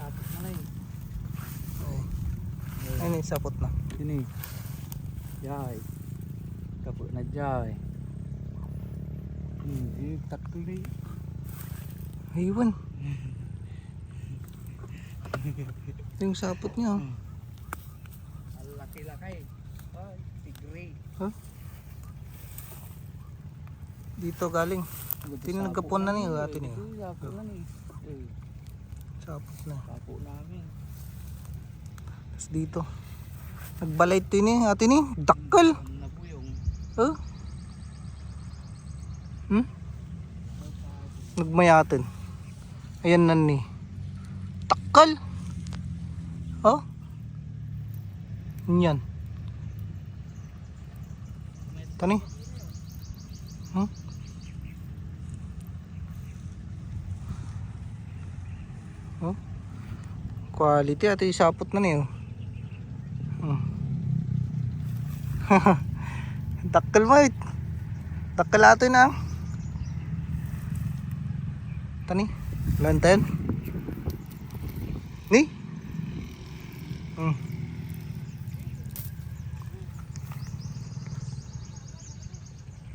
Sapot na na eh. Oh. Ayun eh, sapot na. Yun eh. Jay. Kapot na jay. Hindi, takli. Eh. Ayun. Ito yung sapot niya. Oh. Malaki-laki. Oh, tigre. Huh? Dito galing. Tingnan nagkapon na niya atin eh. Dito, Sapot na. sapo namin. Tapos dito. Nagbalay ito ni ate ni. Nabuyong. Oh. Hmm? Nagmayatin. Ayan na ni. Takal. Oh. Yan. Tani. Hmm? Oh. Quality ate isapot na niyo. Hmm. Dakkel mo it. Dakkel ato na. Tani. Lantan. Ni. Hmm.